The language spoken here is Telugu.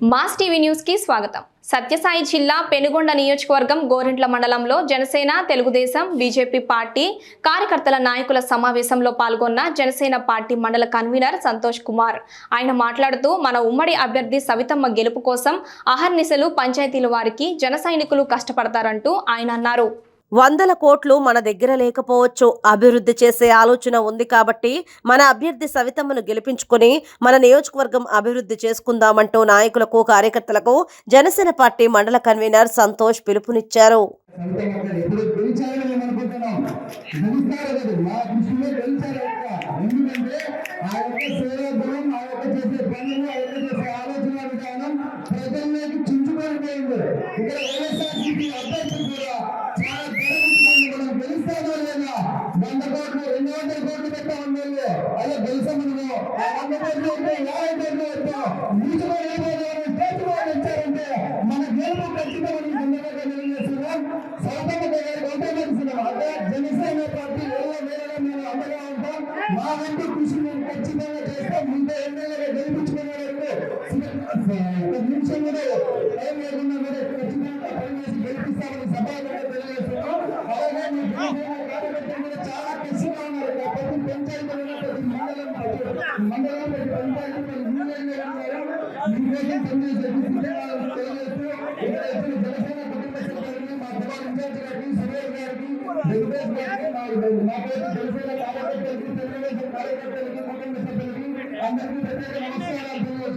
మాస్ టీవీ న్యూస్కి స్వాగతం. సత్యసాయి జిల్లా పెనుగొండ నియోజకవర్గం గోరింట్ల మండలంలో జనసేన తెలుగుదేశం బీజేపీ పార్టీ కార్యకర్తల నాయకుల సమావేశంలో పాల్గొన్న జనసేన పార్టీ మండల కన్వీనర్ సంతోష్ కుమార్. ఆయన మాట్లాడుతూ మన ఉమ్మడి అభ్యర్థి సవితమ్మ గెలుపు కోసం అహర్నిశలు పంచాయతీల వారికి జన కష్టపడతారంటూ ఆయన అన్నారు. వందల కోట్లు మన దగ్గర లేకపోవచ్చు. అభివృద్ధి చేసే ఆలోచన ఉంది కాబట్టి మన అభ్యర్థి సవితమ్మను గెలిపించుకొని మన నియోజకవర్గం అభివృద్ధి చేసుకుందామంటూ నాయకులకు కార్యకర్తలకు జనసేన పార్టీ మండల కన్వీనర్ సంతోష్ పిలుపునిచ్చారు. సంతకం వంద కోట్లు రెండు వందల కోట్లు పెట్టామని మేము. అలా గెలిచాము మనము? ఆ వంద కోట్లు అయితే యాభై కోట్లు అయితే నిలుచుకొని స్టేట్ ఇచ్చారంటే మన గెలుపు ఖచ్చితమని సందర్భంగా తెలియజేస్తున్నాం సౌతమ్మ అంటే జనసేన పార్టీ మేము అండగా ఉంటాం. మా వంతు కృషి మేము ఖచ్చితంగా చేస్తాం. ముందే ఎమ్మెల్యేగా గెలిపించుకునే వరకు నిమిషం కూడా లేకుండా కూడా ఖచ్చితంగా పనిచేసి గెలిపిస్తామని సభ కార్యకర్తలు కూడా చాలా కసిగా ఉన్నారు. ప్రతి పంచాయతీలో ప్రతి మండలం ప్రతి మండలం ప్రతి పంచాయతీ ప్రతి యూనియన్ ఉన్నారు. మీకోసం పనిచేసే సిద్ధంగా తెలియజేస్తూ ఇక్కడ వచ్చిన జనసేన కుటుంబ సభ్యులని మా సభ ఇన్ఛార్జ్ గారికి సురేష్ గారికి వెంకటేష్ గారికి మా మా పేరు జనసేన కార్యకర్తలకి తెలుగుదేశం కార్యకర్తలకి కుటుంబ సభ్యులకి అందరికీ ప్రత్యేక నమస్కారాలు తెలియజేస్తున్నాను